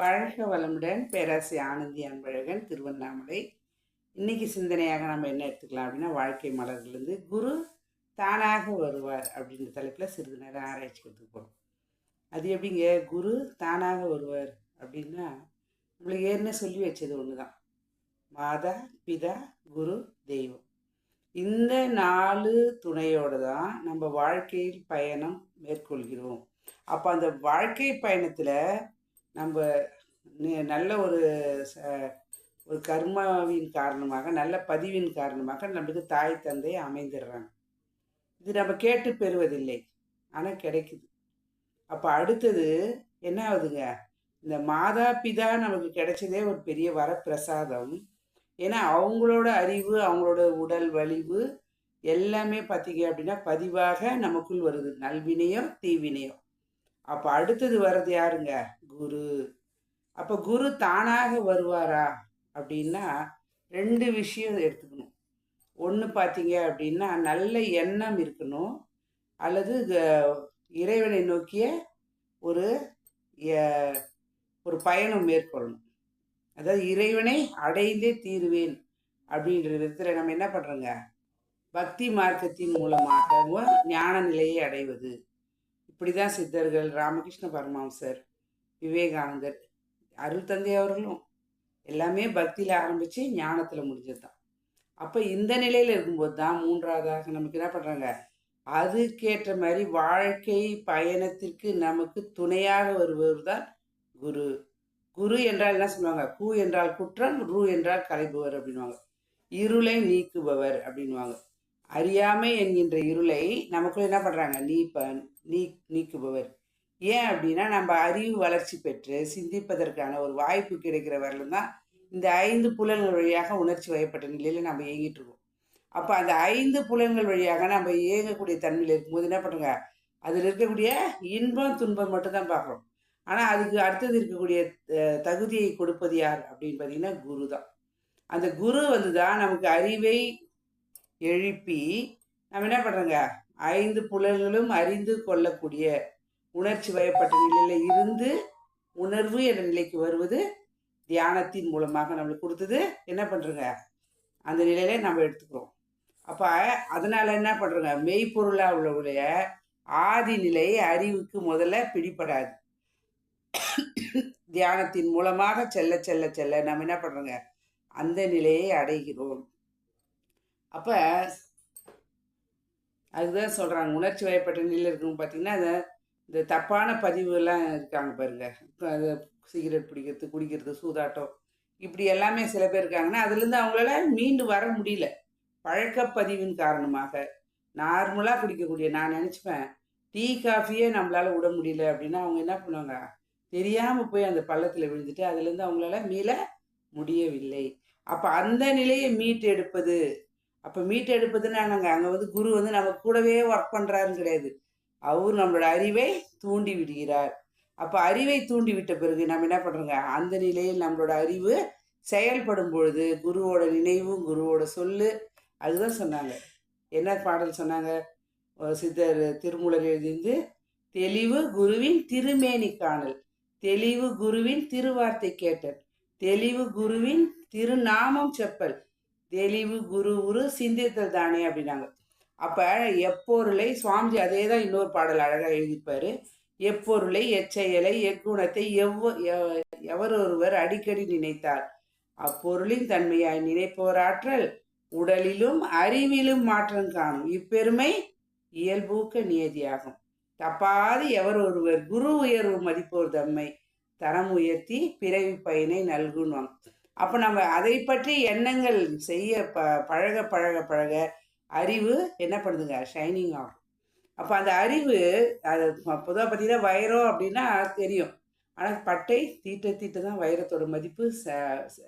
வாழ்க வளமுடன் பேராசி ஆனந்தி அன்பழகன் திருவண்ணாமலை. இன்னைக்கு சிந்தனையாக நம்ம என்ன எடுத்துக்கலாம் அப்படின்னா வாழ்க்கை மலர்லேருந்து குரு தானாக வருவார் அப்படின்ற தலைப்பில் சிறிது நேரம் ஆராய்ச்சி கொடுத்துக்க போகிறோம் அது எப்படிங்க? குரு தானாக வருவார் அப்படின்னா நம்மளுக்கு ஏற்கனவே சொல்லி வச்சது ஒன்று தான் மாதா பிதா குரு தெய்வம். இந்த நாலு துணையோடு தான் நம்ம வாழ்க்கையில் பயணம் மேற்கொள்கிறோம். அப்போ அந்த வாழ்க்கை பயணத்தில் நம்ம நல்ல ஒரு ச- ஒரு கர்மாவின் காரணமாக நல்ல பதிவின் காரணமாக நம்மளுக்கு தாய் தந்தை அமைந்துடுறாங்க. இது நம்ம கேட்டு பெறுவதில்லை. ஆனால் கிடைக்குது. அப்போ அடுத்தது என்ன ஆகுதுங்க? இந்த மாதா பிதா நமக்கு கிடைச்சதே ஒரு பெரிய வரப்பிரசாதம். ஏன்னா அவங்களோட அறிவு அவங்களோட உடல் வலிவு எல்லாமே பார்த்தீங்க அப்படின்னா பதிவாக நமக்குள் வருது. நல்வினையோ தீவினையோ. அப்போ அடுத்தது வர்றது யாருங்க? குரு. அப்போ குரு தானாக வருவாரா அப்படின்னா ரெண்டு விஷயம் எடுத்துக்கணும். ஒன்று பார்த்தீங்க அப்படின்னா நல்ல எண்ணம் இருக்கணும். அல்லது இறைவனை நோக்கிய ஒரு ஒரு பயணம் மேற்கொள்ளணும். அதாவது இறைவனை அடைந்தே தீருவேன் அப்படின்ற விதத்தில் நம்ம என்ன பண்ணுறோங்க பக்தி மார்க்கத்தின் மூலமாகவும் ஞான நிலையை அடைவது. இப்படி தான் சித்தர்கள் ராமகிருஷ்ண பரமாம்சர் விவேகானந்தர் அருள் தந்தை அவர்களும் எல்லாமே பக்தியில் ஆரம்பித்து ஞானத்தில் முடிஞ்சது தான் அப்போ இந்த நிலையில் இருக்கும்போது தான் மூன்றாவதாக நமக்கு என்ன பண்ணுறாங்க அதுக்கேற்ற மாதிரி வாழ்க்கை பயணத்திற்கு நமக்கு துணையாக வருபவர் தான் குரு. குரு என்றால் என்ன சொல்லுவாங்க? கூ என்றால் குற்றம் ரு என்றால் கலைபவர் அப்படின்வாங்க இருளை நீக்குபவர் அப்படின்வாங்க அறியாமை என்கின்ற இருளை நமக்குள்ள என்ன பண்ணுறாங்க நீப்ப நீ நீக்குபவர். ஏன் அப்படின்னா நம்ம அறிவு வளர்ச்சி பெற்று சிந்திப்பதற்கான ஒரு வாய்ப்பு கிடைக்கிற வரலும் தான் இந்த ஐந்து புலன்கள் வழியாக உணர்ச்சி வயப்பட்ட நிலையில் நம்ம இயங்கிட்டு இருக்கோம். அப்போ அந்த ஐந்து புலன்கள் வழியாக நம்ம இயங்கக்கூடிய தன்மையில் இருக்கும்போது என்ன பண்ணுங்க? அதில் இருக்கக்கூடிய இன்பம் துன்பம் மட்டும்தான் பார்க்குறோம். ஆனால் அதுக்கு அடுத்தது இருக்கக்கூடிய தகுதியை கொடுப்பது யார் அப்படின்னு பார்த்தீங்கன்னா குரு தான். அந்த குரு வந்து தான் நமக்கு அறிவை எழுப்பி நம்ம என்ன பண்ணுறோங்க ஐந்து புலன்களும் அறிந்து கொள்ளக்கூடிய உணர்ச்சி வயப்பட்ட நிலையில் இருந்து உணர்வு என்ற நிலைக்கு வருவது தியானத்தின் மூலமாக நம்மளுக்கு கொடுத்தது. என்ன பண்ணுறோங்க அந்த நிலையில நம்ம எடுத்துக்கிறோம். அப்போ அதனால் என்ன பண்ணுறோங்க மெய்ப்பொருளாக உள்ளவுடைய ஆதி நிலை அறிவுக்கு முதல்ல பிடிபடாது. தியானத்தின் மூலமாக செல்ல செல்ல செல்ல நம்ம என்ன பண்ணுறோங்க அந்த நிலையை அடைகிறோம். அப்போ அதுதான் சொல்கிறாங்க உணர்ச்சி வயப்பட்ட நிலையில் இருக்கும் பார்த்தீங்கன்னா அதை இந்த தப்பான பதிவுலாம் இருக்காங்க பாருங்க. அது சிகரெட் பிடிக்கிறது குடிக்கிறது சூதாட்டம் இப்படி எல்லாமே சில பேர் இருக்காங்கன்னா அதுலேருந்து அவங்களால மீண்டு வர முடியல. பழக்கப்பதிவின் காரணமாக நார்மலாக குடிக்கக்கூடிய நான் நினச்சிப்பேன் டீ காஃபியே நம்மளால் விட முடியல அப்படின்னா அவங்க என்ன பண்ணுவாங்க? தெரியாமல் போய் அந்த பள்ளத்தில் விழுந்துட்டு அதுலேருந்து அவங்களால மீள முடியவில்லை. அப்போ அந்த நிலையை மீட்டு எடுப்பது அப்போ மீட்டு எடுப்பதுன்னா நாங்கள் அங்கே வந்து குரு வந்து நம்ம கூடவே ஒர்க் பண்ணுறாருன்னு கிடையாது. அவர் நம்மளோட அறிவை தூண்டி விடுகிறார். அப்போ அறிவை தூண்டி விட்ட பிறகு நம்ம என்ன பண்ணுறோங்க அந்த நிலையில் நம்மளோட அறிவு செயல்படும் பொழுது குருவோட நினைவும் குருவோட சொல்லு அதுதான் சொன்னாங்க. என்ன பாடல் சொன்னாங்க? சித்தர் திருமூலர் எழுதிந்து தெளிவு குருவின் திருமேனி காணல் தெளிவு குருவின் திருவார்த்தை கேட்டல் தெளிவு குருவின் திருநாமம் செப்பல் தெளிவு குரு உரு சிந்தித்தல் தானே அப்படின்னாங்க. அப்போ எப்பொருளை சுவாமிஜி அதே தான் இன்னொரு பாடல் அழகாக எழுதிப்பார். எப்பொருளை எச்செயலை எக்குணத்தை எவ்வ எவர் ஒருவர் அடிக்கடி நினைத்தார்? அப்பொருளின் தன்மையாய் நினைப்போராற்றல் உடலிலும் அறிவிலும் மாற்றம் காணும். இப்பெருமை இயல்பூக்க நியதியாகும். தப்பாது எவர் ஒருவர் குரு உயர்வு மதிப்போர் தம்மை தரம் உயர்த்தி பிறவி பயனை நல்குன்வாங்க அப்போ நம்ம அதை பற்றி எண்ணங்கள் செய்ய ப பழக பழக பழக அறிவு என்ன பண்ணுதுங்க? ஷைனிங் ஆகும். அப்போ அந்த அறிவு அது பொதுவாக பார்த்தீங்கன்னா வைரம் அப்படின்னா தெரியும். ஆனால் பட்டை தீட்ட தீட்ட தான் வைரத்தோட மதிப்பு. ச ச-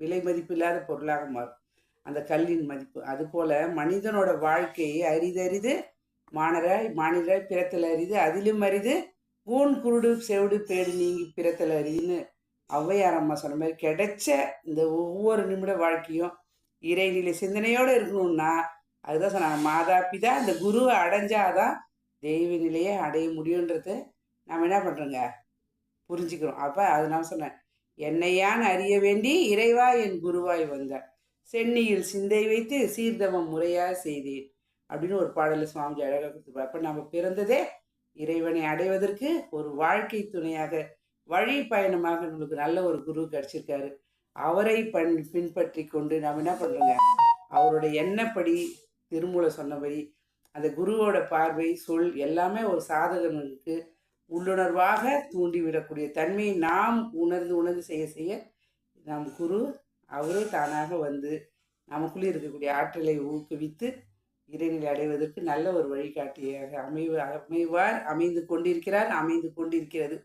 விலை மதிப்பு இல்லாத பொருளாக மாறும். அந்த கல்லின் மதிப்பு. அதுபோல் மனிதனோட வாழ்க்கையை அரிதறிது மாணராய் மானிடராய் பிறத்தல் அரிது அதிலும் அரிது ஊன் குருடு செவிடு பேடு நீங்கி பிறத்தல் அரிதுன்னு ஔவையார் அம்மா சொன்ன மாதிரி கிடைச்ச இந்த ஒவ்வொரு நிமிட வாழ்க்கையும் இறைநிலை சிந்தனையோடு இருக்கணும்னா அதுதான் சொன்னாங்க. மாதா பிதா இந்த குருவை அடைஞ்சாதான் தெய்வ நிலையை அடைய முடியுன்றது நம்ம என்ன பண்ணுறோங்க புரிஞ்சுக்கிறோம். அப்போ அது நான் சொன்னேன். என்னையான் அறிய வேண்டி இறைவா என் குருவாய் வந்தார் சென்னியில் சிந்தை வைத்து சீர்தமம் முறையாக செய்தேன். அப்படின்னு ஒரு பாடலில் சுவாமிஜி அழகாக கொடுத்துருப்பார். அப்போ நம்ம பிறந்ததே இறைவனை அடைவதற்கு ஒரு வாழ்க்கை துணையாக வழி பயணமாக நம்மளுக்கு நல்ல ஒரு குரு கிடச்சிருக்காரு. அவரை பண் பின்பற்றி கொண்டு நாம் என்ன பண்ணுறோங்க அவருடைய எண்ணப்படி திருமூல சொன்னபடி அந்த குருவோட பார்வை சொல் எல்லாமே ஒரு சாதகனுக்கு உள்ளுணர்வாக தூண்டிவிடக்கூடிய தன்மையை நாம் உணர்ந்து உணர்ந்து செய்ய செய்ய நம் குரு அவரே தானாக வந்து நமக்குள்ளே இருக்கக்கூடிய ஆற்றலை ஊக்குவித்து இறைநிலை அடைவதற்கு நல்ல ஒரு வழிகாட்டியாக அமைவ அமைவார் அமைந்து கொண்டிருக்கிறார் அமைந்து கொண்டிருக்கிறது.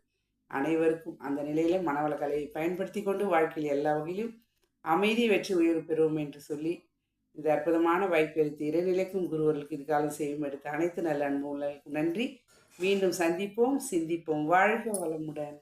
அனைவருக்கும் அந்த நிலையில மனவள கலையை பயன்படுத்தி கொண்டு வாழ்க்கையில் எல்லா வகையிலும் அமைதி வெற்றி உயர்வு பெறுவோம் என்று சொல்லி இந்த அற்புதமான வாய்ப்பளித்து இறைநிலைக்கும் குருவர்களுக்கு இதுகாலம் செய்யும் எடுத்த அனைத்து நல்ல அன்புகளுக்கும் நன்றி. மீண்டும் சந்திப்போம் சிந்திப்போம். வாழ்க வளமுடன்.